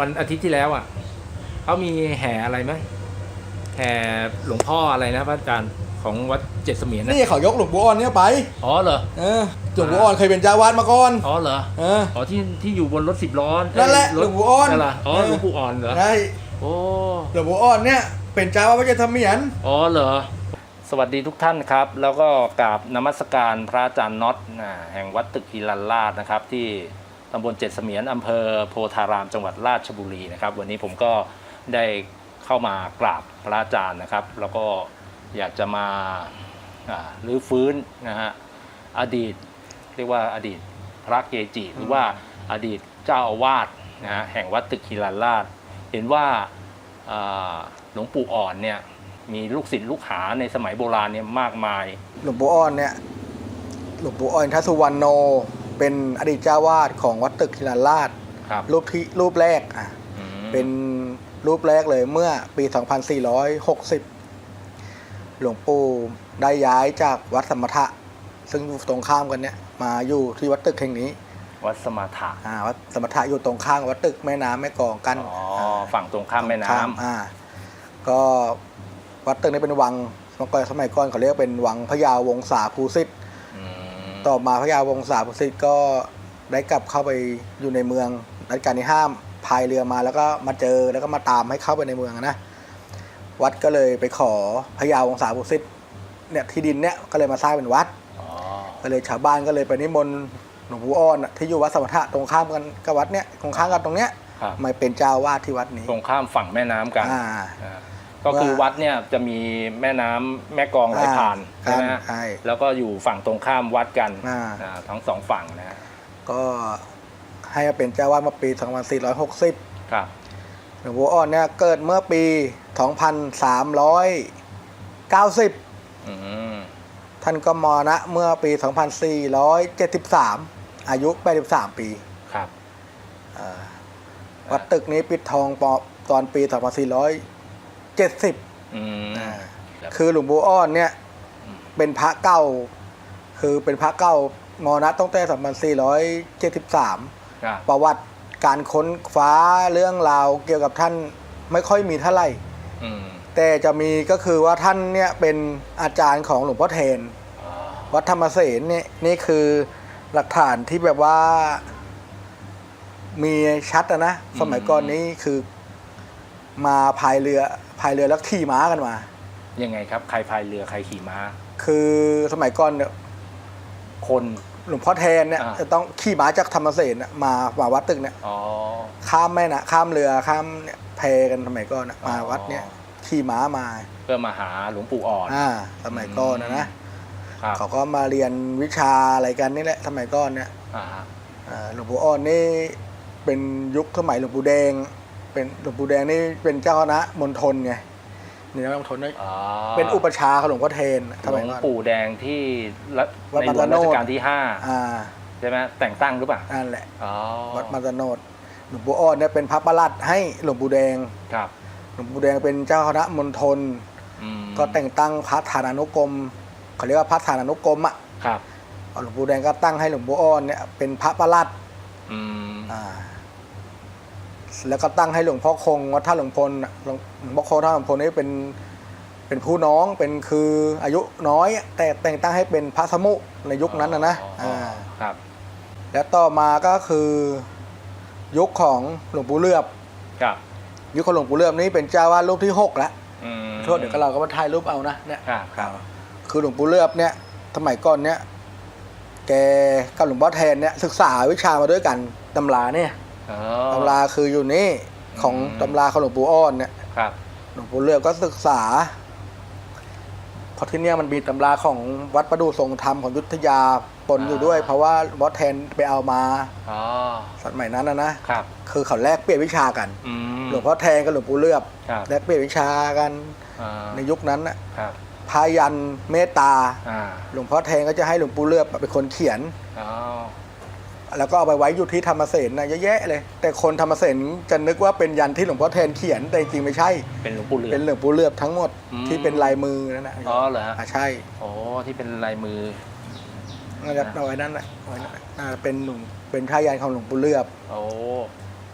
วันอาทิตย์ที่แล้วอะเขามีแห่อะไรไหมแห่หลวงพ่ออะไรนะพระอาจารย์ของวัดเจ็ดเสมียนนะนี่เขายกหลวงปู่อ่อนเนี่ยไปอ๋อเหรอเออหลวงปู่อ่อนเคยเป็นเจ้าวาดมาก่อนอ๋อเหรอเอออ๋อที่ที่อยู่บนรถสิบล้อนั่นแหละเยรถหลวงปู่อ้อนนั่นเหรออ๋อเออหลวงปู่อ่อนเหรอใช่โอ้หลวงปู่อ่อนเนี่ยเป็นเจ้าวาดวัดเจดเสมียนอ๋อเหรอสวัสดีทุกท่านครับ แล้วก็กราบนมัสการพระอาจารย์น็อตนะแห่งวัดตึกฮิลันลาดนะครับที่ ตำบลเจ็ดเสมียนอำเภอโพธารามจังหวัดราชบุรีนะครับ วันนี้ผมก็ได้เข้ามากราบพระอาจารย์นะครับ แล้วก็อยากจะมาอ่ารื้อฟื้นนะฮะอดีตเรียกว่าอดีตพระเกจิหรือว่าอดีตเจ้าอาวาสนะฮะแห่งวัดตึกฮิลันลาดเห็นว่าหลวงปู่อ่อนเนี่ยมีลูกศิษย์ลูกหาในสมัยโบราณเนี่ยมากมาย หลวงปู่อ่อนเนี่ยหลวงปู่อ่อนทัศสุวรรณโน เป็นอดีตเจ้าวาดของวัดตึกทิลาราชครับรูปที่รูปแรกอะอืมเป็นรูปแรกเลยเมื่อปี 2460 หลวงปู่ได้ย้ายจากวัดสมถะ ซึ่งอยู่ตรงข้ามกันเนี่ยมาอยู่ที่วัดตึกแห่งนี้วัดสมาถะอ่าวัดสมถะอยู่ตรงข้ามวัดตึกแม่น้ำแม่กลองกันอ๋ออาฝั่งตรงข้ามแม่น้ข้อ่าก็วัดตึกนี้เป็นวังเมื่อก่อนสมัยก่อนเขาเรียกว่าเป็นวังพญาวงศาภูสิทธิ์ำอืม ต่อมาพญาวงศาภูสิทธิ์ก็ได้กลับเข้าไปอยู่ในเมืองรัชกาลที่ห้ามพายเรือมาแล้วก็มาเจอแล้วก็มาตามให้เข้าไปในเมืองนะวัดก็เลยไปขอพญาวงศาภูสิทธิ์เนี่ยที่ดินเนี่ยก็เลยมาสร้างเป็นวัดอ๋อก็เลยชาวบ้านก็เลยไปนิมนต์หลวงปู่อ้อนน่ะที่อยู่วัดสมถะตรงข้ามกันกับวัดเนี่ยตรงข้ามกันตรงเนี้ยครับมาเป็นเจ้าวาดที่วัดนี้ ตรงข้ามฝั่งแม่น้ำกันอ่าอ่า ก็คือวัดเนี่ยจะมีแม่น้ำแม่กลองไหลผ่านอ่าใช่ไหมฮะใช่แล้วก็อยู่ฝั่งตรงข้ามวัดกันอ่าอ่าทั้งสองฝั่งนะฮะก็ให้มาเป็นเจ้าวาดมาปี 2460 ครับหลวงปู่อ้อนเนี่ยเกิดเมื่อปี 2390อืมท่านก็มรณะเมื่อปี 2473 อายุ 83 ปี ครับเอ่อวัดตึกนี้ปิดทองปอตอนปี 2470อืมอ่าครับคือหลวงปู่อ้อนเนี่ยอืมเป็นพระเก่าคือเป็นพระเก่ามรณะตั้งแต่2473ครับประวัติการค้นฟ้าเรื่องราวเกี่ยวกับท่านไม่ค่อยมีเท่าไหร่ อืมแต่จะมีก็คือว่าท่านเนี่ยเป็นอาจารย์ของหลวงพ่อเทน อ๋อวัดธรรมเสนนี่นี่คือหลักฐานที่แบบว่า มีชัดอะนะ สมัยก่อนนี้คือ มาพายเรือพายเรือแล้วขี่ม้ากันมา ยังไงครับ ใครพายเรือใครขี่ม้า คือสมัยก่อนเนี่ยคน หลวงพ่อแทนเนี่ยอ่า จะต้องขี่ม้าจากธรรมเสนน่ะมามาวัดตึกเนี่ยอ๋อ ข้ามแม่นะข้ามเรือข้ามเนี่ยแพกันสมัยก่อนน่ะมาอ๋อวัดเนี่ยขี่ม้ามาเพื่อมาหาหลวงปู่อ่อนอ่าสมัยก่อนนะนะครับเขาก็มาเรียนวิชาอะไรกันนี่แหละสมัยก่อนเนี่ย อ่าฮะอ่าหลวงปู่อ่อนนี่เป็นยุคสมัยหลวงปู่แดง เป็นหลวงปู่แดงนี่เป็นเจ้าคณะมณฑลไงนี่นะมณฑลนี่อ๋อเป็นอุปชฌาย์ของหลวงพ่อเทนสหลมัยวงก่อน ปู่แดงที่รัชวัดในหลวงมัตตโนรัดชกาลที่ห้าอ่าใช่ไหมแต่งตั้งหรือเปล่านั่นแหละอ๋อวัดมัตตโนดหลวงปู่อ่อนเนี่ยเป็นพระประหลัดให้หลวงปู่แดง ครับหลวงปู่แดงเป็นเจ้าคณะมณฑลอืมก็แต่งตั้งพระฐานานุกรมเขาเรียกว่าพระฐานานุกรมอะครับหลวงปู่แดงก็ตั้งให้หลวงปู่อ่อนเนี่ยเป็นพระประหลัดอืม อ่า แล้วก็ตั้งให้หลวงพ่อคงวัดท่าหลวงพลน่ะหลวงหลวงพ่อคงท่าหลวงพลนี่เป็นเป็นผู้น้องเป็นคืออายุน้อย แต่แต่งตั้งให้เป็นพระสมุในยุคนั้นนะนะอ๋ออ่าครับ แล้วต่อมาก็คือยุคของหลวงปู่เลือบครับ ยุคของหลวงปู่เลือบนี่เป็นเจ้าวาดรูปที่หกแล้วอืมโทษเดี๋ยวก็เราก็มาถ่ายรูปเอานะเนี่ยครับครับคือหลวงปู่เลือบเนี่ยสมัยก่อนเนี่ยแกกับหลวงพ่อแทนเนี่ยศึกษาวิชามาด้วยกันตำราเนี่ย อ๋อ ตำราคืออยู่นี่ของอืม ตำราของหลวงปู่อ้อนเนี่ยครับ หลวงปู่เลือกก็ศึกษาเพราะที่เนี่ยมันมีตำราของวัดประดูทรงธรรมของอยุทธยาปนอยู่ด้วยเพราะว่าวัดแทนไปเอามาอ๋อ สมัยนั้นนะนะครับ คือเขาแลกเปลี่ยนวิชากัน อืมหลวงพ่อแทนกับหลวงปู่เลือบครับแลกเปลี่ยนวิชากันอ่าในยุคนั้นนะครับ พายันเมตตา อ่า หลวงพ่อแทนก็จะให้หลวงปู่เลือบเป็นคนเขียน อ๋อ แล้วก็เอาไปไว้อยู่ที่ธรรมเสนนะเยอะแยะเลย แต่คนธรรมเสนจะนึกว่าเป็นยันที่หลวงพ่อแทนเขียนแต่จริงๆไม่ใช่ เป็นหลวงปู่เหลือเป็นหลวงปู่เลือบทั้งหมดอืม ที่เป็นลายมือนั่นนะอ๋อเหรอฮะอ่าใช่โอ้ที่เป็นลายมือนั่นแหละเอาไว้นั่นแหละเอาไว้นั่นแหละน่าจะเป็นหนุ่มเป็นท่ายันของหลวงปู่เลือบ โอ้พ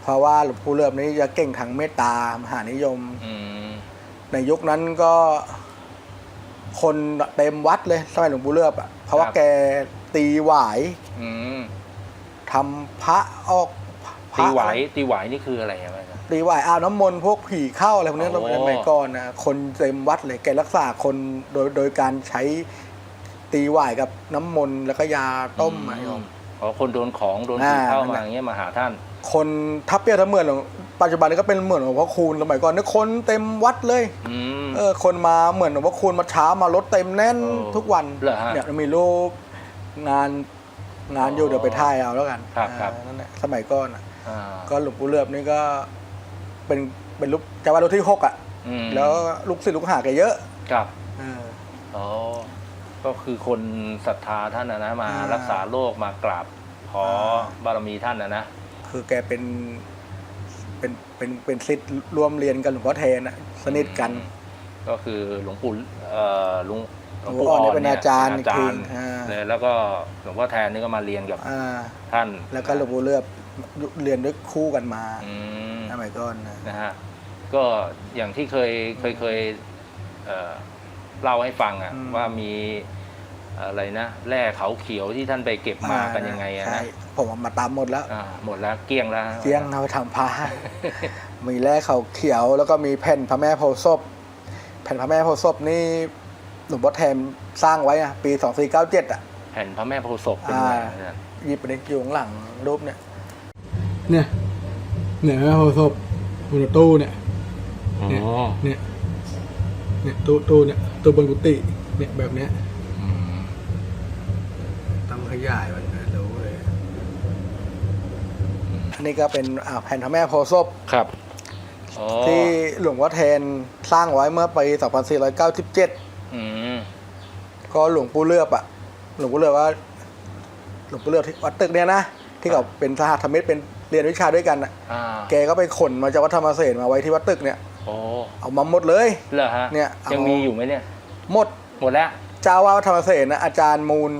เพราะว่าหลวงปู่เลือบนี้จะเก่งทางเมตตามหานิยม อืมในยุคนั้นก็ คนเต็มวัดเลยสมัยหลวงปู่เลือบอะเพราะว่าแกตีหวาย อืม ทำพระออกพระตีไหวตีไหวนี่คืออะไรอะอาจารย์ ตีหวายอาบน้ำมนต์พวกผีเข้าอะไรพวกนี้โอ้ สมัยก่อนนะคนเต็มวัดเลยแกรักษาคนโดยโดยการใช้ตีหวายกับน้ำมนต์แล้วก็ยาต้มอะโยม อ๋อคนโดนของโดนผีอ่าเข้านั่นมาแหละอย่างเงี้ยมาหาท่าน คนทับเปียทับเหมือนหลวงปัจจุบันนี้ก็เป็นเหมือนหลวงพ่อคูณสมัยก่อนนี่คนเต็มวัดเลย อืม เออคนมาเหมือนหลวงพ่อคูณมาเช้ามารถเต็มแน่นโอ้ทุกวันเหรอฮะ เนี่ยมีรูปงาน งานอยู่อ๋อเดี๋ยวไปถ่ายเอาแล้วกันครับครับ อ่านั่นแหละสมัยก่อนอะอ่าก็หลวงปู่เลือบนี่ก็เป็นเป็นลูกจะว่าลูกที่หกอะ อืมแล้วลูกศิษย์ลูกหาแกเยอะครับ เออ อ๋อ ก็คือคนศรัทธาท่านนะนะมาอ่ารักษาโรคมากราบขออ่าบารมีท่านนะนะ คือแกเป็นเป็นเป็นเป็นศิษย์ร่วมเรียนกันหลวงพ่อเทนอะสนิทกันอืมก็คือหลวงปู่เอ่อหลวงห ลวงปู่อ่อนเนี่ยเป็นอาจารย์เป็นอาจารย์อีกทีอ่า เลยแล้วก็หลวงพ่อแทนนี่ก็มาเรียนกับอ่าท่านแล้วก็หลวงปู่เลือบเรียนด้วยคู่กันมาอืม สมัยก่อนนะ นะฮะก็อย่างที่เคยเคยเคยเอ่อเล่าให้ฟังอะว่ามีอะไรนะแร่เขาเขียวที่ท่านไปเก็บมากันยังไงอะใช่นะผมเอามาตามหมดแล้วอ่าหมดแล้วเกลี้ยงแล้วเจียงเอาไปทำผ้า มีแร่เขาเขียวแล้วก็มีแผ่นพระแม่โพธิ์ศพแผ่นพระแม่โพธิ์ศพนี่ หลวงพ่อแทนสร้างไว้อะปี 2497อะแผ่นพระแม่โพธิ์ศพเป็นไงอ่าอาจารย์หยิบไปในอยู่ข้างหลังรูปเนี่ย เนี่ย เนี่ยแม่โพธิ์ศพบนตู้เนี่ย อ๋อเนี่ย เนี่ยตู้ตู้เนี่ยตู้บนกุฏิเนี่ยแบบเนี้ย อืมต้องขยายมันนะรู้เลยอันนี้ก็เป็นอ่าแผ่นพระแม่โพธิ์ศพครับอ๋อที่หลวงพ่อแทนสร้างไว้เมื่อปี 2497 อืมก็หลวงปู่เลือบอะหลวงปู่เลือบว่า หลวงปู่เลือบที่วัดตึกเนี่ยนะที่เขาเป็นสหธรรมิตรเป็นเรียนวิชาด้วยกันอะอ่าแกก็ไปขนมาจากวัดธรรมเสนมาไว้ที่วัดตึกเนี่ย โอ้เอามาหมดเลย เหรอฮะเนี่ยเอายังมีอยู่ไหมเนี่ย หมดหมดแล้วเจ้าว่าวัดธรรมเสนนะอาจารย์มูล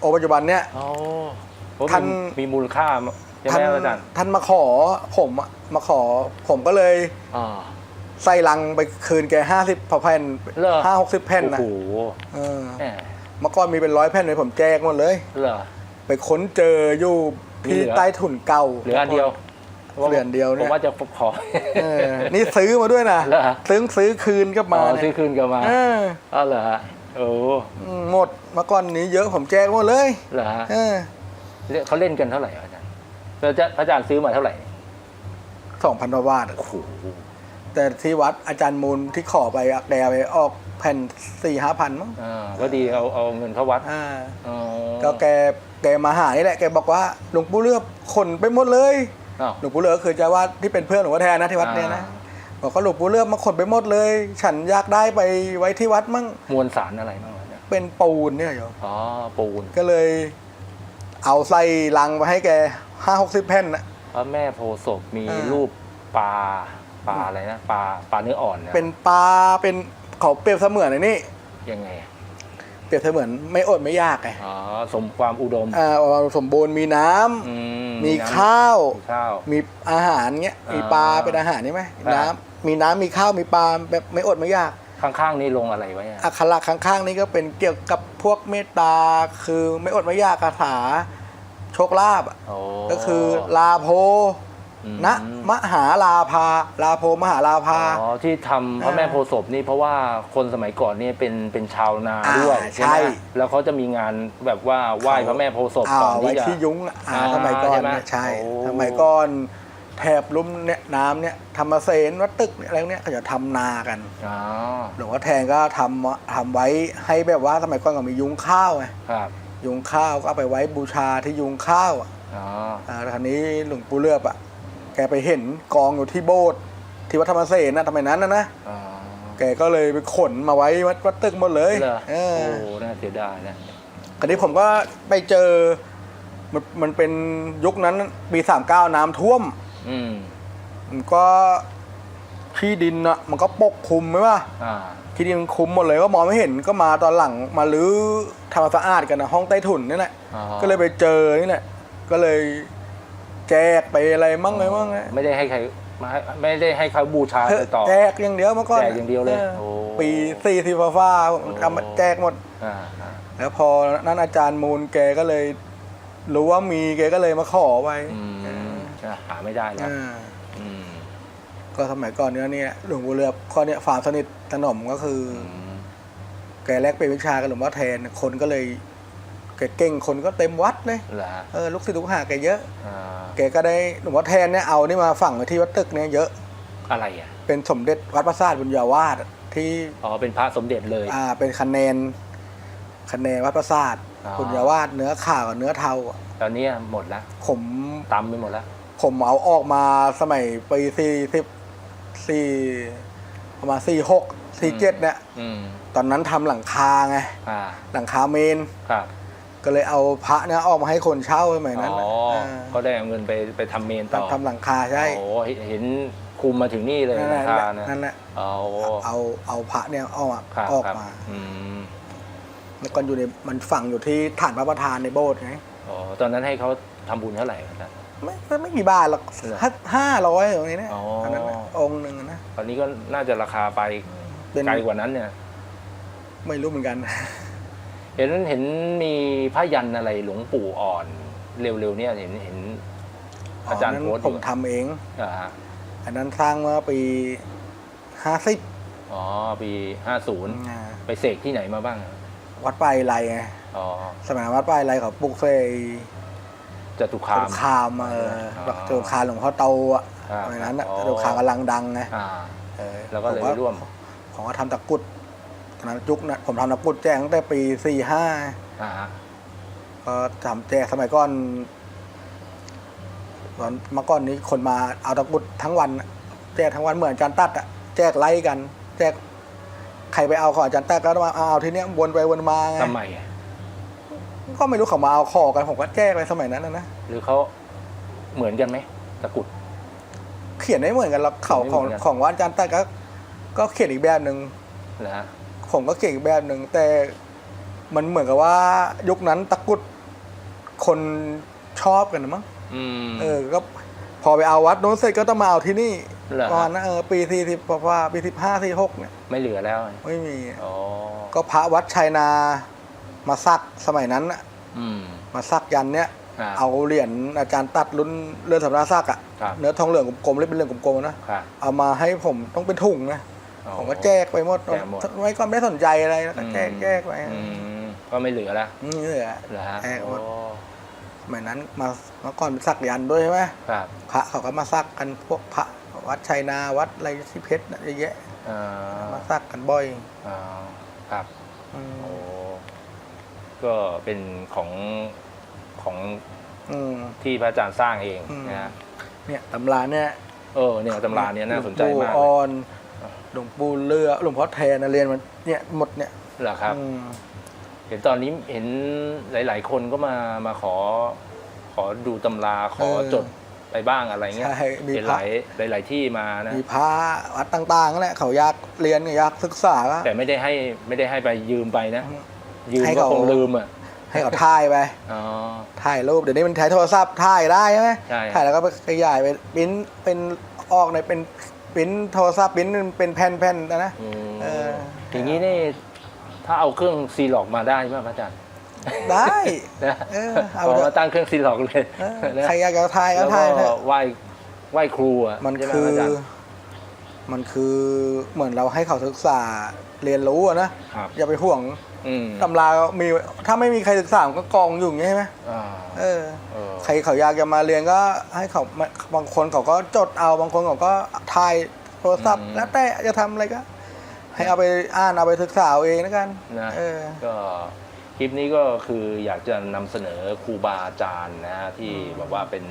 โอปัจจุบันเนี่ย โอ้โอ้ท่านมีมีมูลค่าใช่ไหท่านมอาจารย์ท่านมาขอผมอะมาขอผมก็เลย อ่า ใส่ลังไปคืนแกห้าสิบแผ่นเหรอ ห้าหกสิบแผ่นนะโอ้โหเออแหมเมื่อก่อนมีเป็นร้อยแผ่นเลยผมแจกหมดเลย เหรอ ไปค้นเจออยู่มีที่เหลือ ใต้ถุนเก่า เหลืออันเดียวเหลืออันเดียวผเนี่มยว่าจะขอ เออนี่ซื้อมาด้วยนะเหรอ ซื้อซื้อคืนก็อ๋มาอเนี่ยซื้อคืนกลันมาเอออ๋อเหรอฮะโอ้อืมหมดเมื่อก่อนนี้เยอะผมแจกหมดเลยเหรอฮะเออเขาเล่นกันเท่าไหร่อาจารย์พระอาจารย์พระอาจารย์ซื้อมาเท่าไหร่สองพันบาทอะโอ้โห แต่ที่วัดอาจารย์มูลที่ขอไปอะแกไปออกแผ่นสี่ห้าพันมั้งอ่าก็ดีเอาเอาเงินเข้าวัดอ่าอ๋อก็แกแกมาหานี่แหละแกบอกว่าหลวงปู่เลือบขนไปหมดเลย อ้าว หลวงปู่เลือบคือเจ้าว่าที่เป็นเพื่อนหลวงพ่อแทนนะที่วัดเนี่ยนะบอกว่าหลวงปู่เลือบมาขนไปหมดเลย ฉันอยากได้ไปไว้ที่วัดมั่งมวลสารอะไรบ้างวะเนี่ยเป็นปูนเนี่ยโยมอ๋อปูนก็เลย เอาใส่ลังไปให้แกห้าหกสิบแผ่นนะ พระแม่โพธิ์ศพมีอ่ารูปปลา ปลาอะไรนะปลาปลาเนื้ออ่อนเนี่ยเป็นปลาเป็นเขาเปรียบเสมือนไอ้นี่ยังไงอะเปรียบเสมือนไม่อดไม่ยากไงอ๋อสมความอุดมอ่าสมบูรณ์มีน้ำอืมีน้ำข้าวมีข้าวมีอาหารเงี้ยอ่ามีมีปลาเป็นอาหารนี่ไหมครับน้ำมีน้ำมีข้าวมีปลาแบบไม่อดไม่ยากข้างๆนี่ลงอะไรไว้อะอักขระข้างๆนี่ก็เป็นเกี่ยวกับพวกเมตตาคือไม่อดไม่ยากคาถาโชคลาภอะโอ้ก็คือลาโพ อืมนะมหาลาภาลาโพมหาลาภา อ๋อที่ทำพระอ่าแม่โพธิ์ศพนี่เพราะว่าคนสมัยก่อนนี่เป็นเป็นชาวนาอ่าด้วยใช่ ไหมแล้วเขาจะมีงานแบบว่าไหว้พระแม่โพธิ์ศพอ่าก่อนไว้ที่จะ ที่ยุ้งอะอ่าอ่าสมัยก่อนใช่ไหมเนี่ยใช่โอ้ สมัยก่อนแถบลุ่มเนี่ยน้ำเนี่ยธรรมเสนวัดตึกเนี่ยอะไรเนี่ยเขาจะทำนากัน อ๋อหลวงพ่อแทนก็ทำทำไว้ให้แบบว่าสมัยก่อนก็มียุ้งข้าวไงครับยุงข้าวก็เอาไปไว้บูชาที่ยุงข้าวอะอ๋ออ่าแล้วคราวนี้หลวงปู่เลือบอะ แกไปเห็นกองอยู่ที่โบสถ์ที่วัดธรรมเสนนะทำไมนั้นนะนะอ๋อแกก็เลยไปขนมาไว้วัดวัดตึกหมดเลยเหรอเอโอ้อน่าเสียดายนะคราวนี้ผมก็ไปเจอมันมันเป็นยุคนั้นปีสามเก้าน้ำท่วม อืมมันก็ที่ดินอะมันก็ปกคลุมไหมว่าอ่าที่ดินมันคลุมหมดเลยก็มองไม่เห็นก็มาตอนหลังมาลื้อทำความสะอาดกันนะห้องใต้ถุนนี่แหละ อ๋อก็เลยไปเจอนี่แหละก็เลย แจกไปอะไรมั่งอะไรมั่งนะไม่ได้ให้ใครมาให้ไม่ได้ให้เขาบูชาไปต่อแจกอย่างเดียวเมื่อก่อนแจกอย่างเดียวเลยออโอ้ปีสี่สิบฟ้าๆผมทำมาแจกหมด อ่าอ่าแล้วพอนั้นอาจารย์มูลแกก็เลย รู้ว่ามีแกก็เลยมาขอไว้อืมอะหาไม่ได้แล้วอ่าอืมก็สมัยก่อนเนี้ยเนี่ยหลวงปู่เรือข้อเนี้ยฟาร์มสนิทถนอมก็คือ อืมแกแลกเป็นวิชากับหลวงพ่อแทน คนก็เลย แกเก่งคนก็เต็มวัดเลยเหรอฮะเออลูกศิษย์ลูกหาแกเยอะ อ่าแกก็ได้หลวงพ่อแทนเนี่ยเอานี่มาฝังไว้ที่วัดตึกเนี่ยเยอะอะไรอะเป็นสมเด็จวัดพระศาสตร์บุญญาวาสที่อ๋อเป็นพระสมเด็จเลย อ่าเป็นคะแนนคะแนนวัดพระศาสตร์อ๋อ บุญญาวาสเนื้อข่าวกับเนื้อเทาอะตอนนี้หมดแล้วผมตำไปหมดแล้วผมเอาออกมาสมัยปีสี่สิบสี่ประมาณสี่หกสี่เจ็ดเนี่ย อืมตอนนั้นทำหลังคาไง อ่าหลังคาเมน ครับ ก็เลยเอาพระเนี่ยออกมาให้คนเช่าสมัยนั้นอ๋อน่ะก็ได้เอาเงินไปไปทำเมนต่อทำทำหลังคาใช่โอ้เห็นเห็นคุมมาถึงนี่เลยนั่นแหราละคานะนั่นแหละอ๋อเอาเอาพระเนี่ยออกมาครับออกครับมาอืมแล้วก็อยู่ในมันฝังอยู่ที่ฐานพระประธานในโบสถ์ไงอ๋อตอนนั้นให้เขาทำบุญเท่าไหร่ครับ ไม่ไม่ไม่กี่บาทหรอกเหรอห้าห้าร้อยตรงนี้เนี่ยอ๋ออั นนั้นน่ะองค์หนึ่งอะนะตอนนี้ก็น่าจะราคาไปเป็นไกลกว่านั้นเนี่ย ไม่รู้เหมือนกัน เห็นเห็นมีผ้ายันอะไรหลวงปู่อ่อน เร็วๆเนี่ยเห็นเห็น อาจารย์นั้นโพสต์อผยู่มทำเอง อ่าฮะอันนั้นสร้างเมื่อปีห้าสิบอ๋อปีห้าศูนย์ไปเสกที่ไหนมาบ้างอะวัดปลายไรไงอ๋อสมัยวัดปลายไรเขาปลุกเสกจตุคาตุมคามเอออ๋อแบบตุคามหลวงพ่อโตอะอ่าสมัยนั้นอะอ๋อตุคามกำลังดังไงอ่า เออแล้วก็เลยผมร่วมผมก็ทำตะกรุดตอ นนั้นยุคนะผมทำตะกรุดแจ้งตั้งแต่ปีสี่ห้าอ่าฮะก็ทำแจกสมัยก่อนตอนเมื่อก่อนนี้คนมาเอาตะกรุดทั้งวันอะแจกทั้งวันเหมือนอาจารย์ตัดอะแจกไล่กัน แจกใครไปเอาของอาจารย์ตัดก็มาเอาทีเนี้ยวนไปวนมาไงทำไมอะก็ไม่รู้เขามาเอาขอกันผมก็แจกไปสมัยนั้นนะนะหรือเขาเหมือนกันไหมตะกรุด เขียนไม่เหมือนกันหรอกเขาไม่ของเหมือนกันของวัดอาจารย์ตัดก็ ก็เขียนอีกแบบหนึ่ง นะฮะ ผมก็เก่งอีกแบบหนึ่งแต่มันเหมือนกับว่า ยุคนั้นตะกรุดคนชอบกันนะมั้งอืมเออก็พอไปเอาวัดโน้นเสร็จก็ต้องมาเอาที่นี่เหรอฮะประมาณนั้นเออปีสี่สิบกว่าปีสิบห้าสี่หกเนี่ย ไม่เหลือแล้ว ไม่มีอ๋อก็พระวัดชัยนา มาซักสมัยนั้นน่ะอืมมาซักยันเนี่ยอ่าเอาเหรียญอาจารย์ตัดรุ่นเรือนสำราญซักอะครับเนื้อทองเหลืองกลมๆเล่เป็นเรื่องกลมๆนะครับเอามาให้ผมต้องเป็นถุงนะอ๋อ ผมก็แจกไปหมดแจกหมดไม่ก็ไม่ได้สนใจอะไรแล้วก็แจกแจกไปอืมก็ไม่เหลือแล้วนี่เหลือเหรอฮะแจกหมดโอ้สมัยนั้นมาเมื่อก่อนเป็นซักยันด้วยใช่ไหมครับพระเขาก็มาซักกันพวกพระวัดชัยนาวัดอะไรที่เพชรน่ะเยอะแยะอ่ามาซักกันบ่อยอ่าครับ อืมโอ้ก็เป็นของของอืม ที่พระอาจารย์สร้างเองอืม นะฮะเนี่ยตำราเนี่ยเออเนี่ยตำราเนี่ยน่าสนใจมากหลวงปู่เลอ่อยน หลวงปู่เรือหลวงพ่อแทนนะเรียนมันเนี่ยหมดเนี่ยเหรอครับ อืมเห็นตอนนี้เห็นหลาย ๆ คนก็มามาขอ ขอดูตำราขอจดไปบ้างอะไรเงี้ยใช่มีเห็นพหระลายหลายหลายที่มานะ มีพระวัดต่างๆนั่นแหละเขาอยากเรียนอยากศึกษาก็ แต่ไม่ได้ให้ไม่ได้ให้ไปยืมไปนะอืมยืมให้ก็เขา คงลืมอะให้เขาถ่ายไปอ๋อ ถ่ายรูปเดี๋ยวนี้มันถ่ายโทรศัพท์ถ่ายได้ใช่ไหมใช่ ถ่ายแล้วก็ไปขยายไปปริ้นเป็นออกในเป็น ปริ้นโทรศัพท์ปริ้นเป็นแผ่นๆนะนะอืมเอออย่างนี้นี่ถ้าเอาเครื่องซีล็อกมาได้ไหมพระอาจารย์ได้ นะเออเอาเอาเถอะมาตั้งเครื่องซีล็อกเลยเออนะใครอยากจะถ่ายก็แล้วก็ถ่ายเถอะ ไหว้ไหว้ครูอะมันใช่ไหคืออาจารย์มันคือเหมือนเราให้เขาศึกษาเรียนรู้อะนะ ครับอย่าไปห่วงอืมตำรามีถ้าไม่มีใครศึกษามันก็กองอยู่อย่างนี้ใช่ไหมอ่าเออ เออ ใครเขาอยากจะมาเรียนก็ให้เขามาบางคนเขาก็จดเอาบางคนเขาก็ ถ่ายโทรศัพท์ อืม แล้วแต่จะทำอะไรก็ ให้เอาไปอ่านเอาไปศึกษาเอาเองแล้วกันนะเออ ก็คลิปนี้ก็คืออยากจะนำเสนอครูบาอาจารย์นะฮะที่แบบว่าเป็น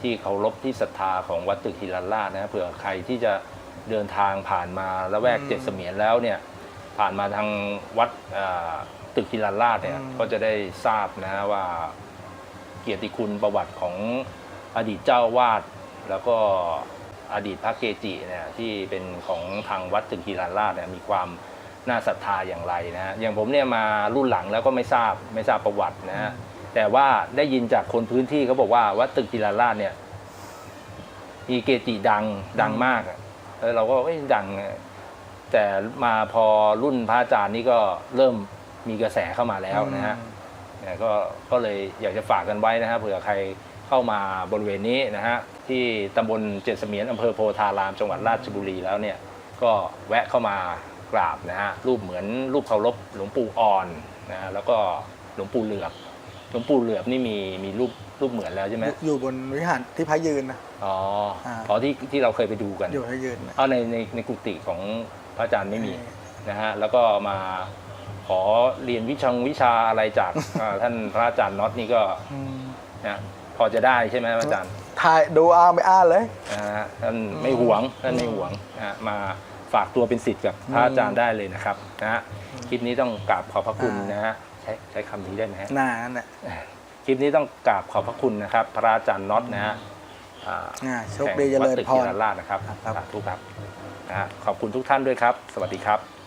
ที่เคารพที่ศรัทธาของวัดตึกฮิรันราชนะเผื่อใครที่จะเดินทางผ่านมาละแวกอืมเจ็ดเสมียนแล้วเนี่ยผ่านมาทางวัดอ่าตึกฮิรันราชเนี่ยอืม ก็จะได้ทราบนะฮะว่าเกียรติคุณประวัติของอดีตเจ้าวาดแล้วก็ อดีตพระเกจิเนี่ยที่เป็นของทางวัดตึกฮิรันราชเนี่ยมีความน่าศรัทธาอย่างไรนะฮะอย่างผมเนี่ยมารุ่นหลังแล้วก็ไม่ทราบไม่ทราบประวัตินะฮะแต่ว่าได้ยินจากคนพื้นที่เขาบอกว่าวัดตึกจิราราชเนี่ยมีเกจิดังดังมากอะเออเราก็เอ้ยดังอะแต่มาพอรุ่นพระอาจารย์นี่ก็เริ่มมีกระแสเข้ามาแล้วนะฮะ เนี่ยก็ก็เลยอยากจะฝากกันไว้นะฮะเผื่อใครเข้ามาบริเวณนี้นะฮะ ที่ตำบลเจ็ดเสมียนอำเภอโพธารามจังหวัดราชบุรีแล้วเนี่ยก็แวะเข้ามากราบนะฮะรูปเหมือนรูปเคารพหลวงปู่อ่อนนะฮะแล้วก็หลวงปู่เหลือบหลวงปู่เหลือบนี่มีมีรูปรูปเหมือนแล้วใช่ไหมอยู่อยู่บนวิหารที่พระยืนนะอ๋ออ่าอ๋อที่ที่เราเคยไปดูกันอยู่พระยืนนะเอาในในในกุฏิของพระอาจารย์ไม่มีนะฮะแล้วก็มาขอเรียนวิชังวิชาอะไรจากอ่าท่านพระอาจารย์น็อตนี่ก็อืมนะพอจะได้ใช่ไหมพระอาจารย์ถ่ายดูเอาไม่อ่านเลย นะฮะท่านไม่หวงท่านไม่หวงนะฮะมาฝากตัวเป็นสิทธิ์กับพระอาจารย์ได้เลยนะครับนะฮะคลิปนี้ต้องกราบขอบพระคุณอ่าน นะฮะใช้ใช้คำนี้ได้ไหมฮะ หน้านั่นแหละคลิปนี้ต้องกราบขอบพระคุณนะครับ พระอาจารย์น็อตนะฮะอ่าอ่าโชคดีเจริญแห่งวัดตึกพกีรฬาราชนะครับครับ สาธุครับนะฮะขอบคุณทุกท่านด้วยครับ สวัสดีครับ